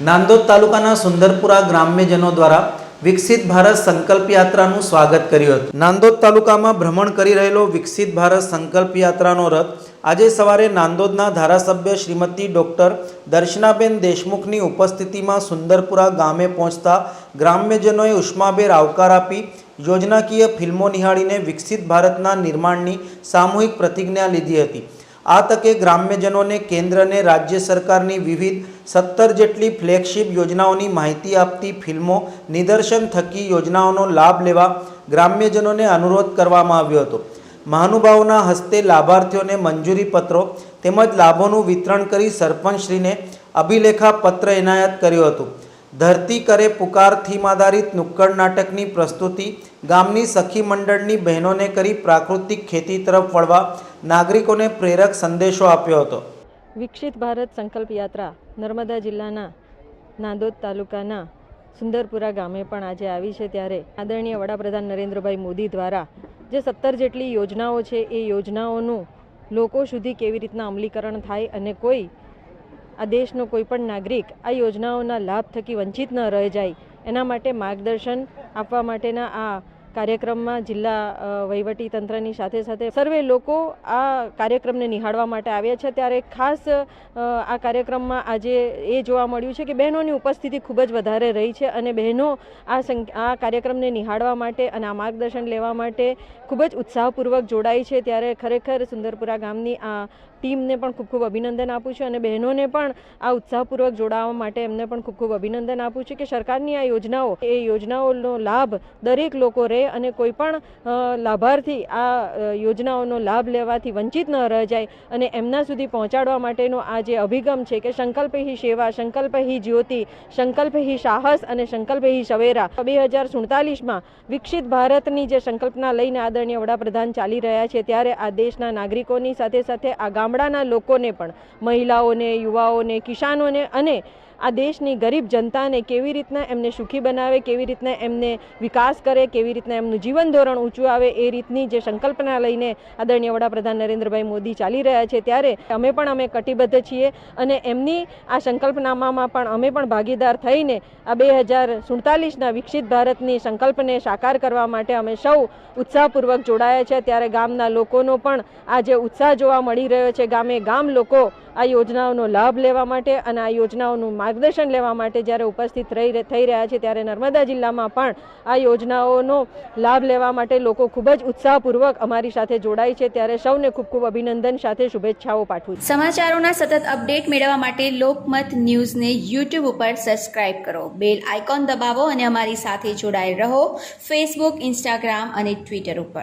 નાંદોદ તાલુકાના સુંદરપુરા ગ્રામ્યજનો દ્વારા વિકસિત ભારત સંકલ્પ યાત્રાનું સ્વાગત કર્યું હતું. નાંદોદ તાલુકામાં ભ્રમણ કરી રહેલો વિકસિત ભારત સંકલ્પ યાત્રાનો રથ આજે સવારે નાંદોદના ધારાસભ્ય શ્રીમતી ડૉક્ટર દર્શનાબેન દેશમુખની ઉપસ્થિતિમાં સુંદરપુરા ગામે પહોંચતા ગ્રામ્યજનોએ ઉષ્માભેર આવકાર આપી યોજનાકીય ફિલ્મો નિહાળીને વિકસિત ભારતના નિર્માણની સામૂહિક પ્રતિજ્ઞા લીધી હતી. આ તકે ગ્રામ્યજનોને કેન્દ્ર અને રાજ્ય સરકારની વિવિધ સત્તર જેટલી ફ્લેગશિપ યોજનાઓની માહિતી આપતી ફિલ્મો નિદર્શન થકી યોજનાઓનો લાભ લેવા ગ્રામ્યજનોને અનુરોધ કરવામાં આવ્યો હતો. મહાનુભાવોના હસ્તે લાભાર્થીઓને મંજૂરી પત્રો તેમજ લાભોનું વિતરણ કરી સરપંચશ્રીને અભિલેખા પત્ર એનાયત કર્યું હતું. ધરતી કરે પુકાર થીમ આધારિત નુક્કડ નાટકની પ્રસ્તુતિ ગામની સખી મંડળની બહેનોને કરી પ્રાકૃતિક ખેતી તરફ વળવા નાગરિકોને પ્રેરક સંદેશો આપ્યો હતો. વિકસિત ભારત સંકલ્પ યાત્રા નર્મદા જિલ્લાના નાંદોદ તાલુકાના સુંદરપુરા ગામે પણ આજે આવી છે ત્યારે આદરણીય વડાપ્રધાન નરેન્દ્રભાઈ મોદી દ્વારા જે સત્તર જેટલી યોજનાઓ છે એ યોજનાઓનું લોકો સુધી કેવી રીતના અમલીકરણ થાય અને કોઈ આ દેશનો કોઈ પણ નાગરિક આ યોજનાઓના લાભ થકી વંચિત ન રહી જાય. એના માટે માર્ગદર્શન આપવા માટેના આ કાર્યક્રમમાં જિલ્લા વહીવટી તંત્રની સાથે સાથે સર્વે લોકો આ કાર્યક્રમને નિહાળવા માટે આવ્યા છે. ત્યારે ખાસ આ કાર્યક્રમમાં આજે એ જોવા મળ્યું છે કે બહેનોની ઉપસ્થિતિ ખૂબ જ વધારે રહી છે અને બહેનો આ આ કાર્યક્રમને નિહાળવા માટે અને આ માર્ગદર્શન લેવા માટે ખૂબ જ ઉત્સાહપૂર્વક જોડાઈ છે. ત્યારે ખરેખર સુંદરપુરા ગામની આ ટીમને પણ ખૂબ ખૂબ અભિનંદન આપું છું અને બહેનોને પણ આ ઉત્સાહપૂર્વક જોડાવા માટે એમને પણ ખૂબ ખૂબ અભિનંદન આપું છું કે સરકારની આ યોજનાઓ, એ યોજનાઓનો લાભ દરેક લોકો રહે અને કોઈ પણ લાભાર્થી આ યોજનાઓનો લાભ લેવાથી વંચિત ન રહી જાય અને એમના સુધી પહોંચાડવા માટેનો આ જે અભિગમ છે કે સંકલ્પ હી સેવા, સંકલ્પ હી જ્યોતિ, સંકલ્પ હી સાહસ અને સંકલ્પ હી સવેરા, બે હજાર સુડતાલીસમાં વિકસિત ભારતની જે સંકલ્પના લઈને આદરણીય વડાપ્રધાન ચાલી રહ્યા છે ત્યારે આ દેશના નાગરિકોની સાથે સાથે આ ગામડાના લોકોને પણ, મહિલાઓને, યુવાઓને, કિસાનોને અને આ દેશની ગરીબ જનતાને કેવી રીતના એમને સુખી બનાવે, કેવી રીતના એમને વિકાસ કરે, કેવી રીતના એમનું જીવન ધોરણ ઊંચું આવે, એ રીતની જે સંકલ્પના લઈને આદરણીય વડાપ્રધાન નરેન્દ્રભાઈ મોદી ચાલી રહ્યા છે, ત્યારે અમે પણ અમે કટિબદ્ધ છીએ અને એમની આ સંકલ્પનામામાં પણ અમે પણ ભાગીદાર થઈને આ બે હજાર સુડતાલીસના વિકસિત ભારતની સંકલ્પને સાકાર કરવા માટે અમે સૌ ઉત્સાહપૂર્વક જોડાયા છે. ત્યારે ગામના લોકોનો પણ આ જે ઉત્સાહ જોવા મળી રહ્યો છે, ગામે ગામ લોકો આ યોજનાઓનો લાભ લેવા માટે અને આ યોજનાઓનું માર્ગદર્શન લેવા માટે જ્યારે ઉપસ્થિત રહી થઈ રહ્યા છે ત્યારે નર્મદા જિલ્લામાં પણ આ યોજનાઓનો લાભ લેવા માટે લોકો ખૂબ જ ઉત્સાહપૂર્વક અમારી સાથે જોડાય છે. ત્યારે સૌને ખૂબ ખૂબ અભિનંદન, સાથે શુભેચ્છાઓ પાઠવું સમાચારોના સતત અપડેટ મેળવવા માટે લોકમત ન્યૂઝને યુટ્યુબ ઉપર સબસ્ક્રાઇબ કરો. બેલ આઇકોન દબાવો અને અમારી સાથે જોડાયેલ રહો. ફેસબુક ઇન્સ્ટાગ્રામ અને ટ્વિટર ઉપર.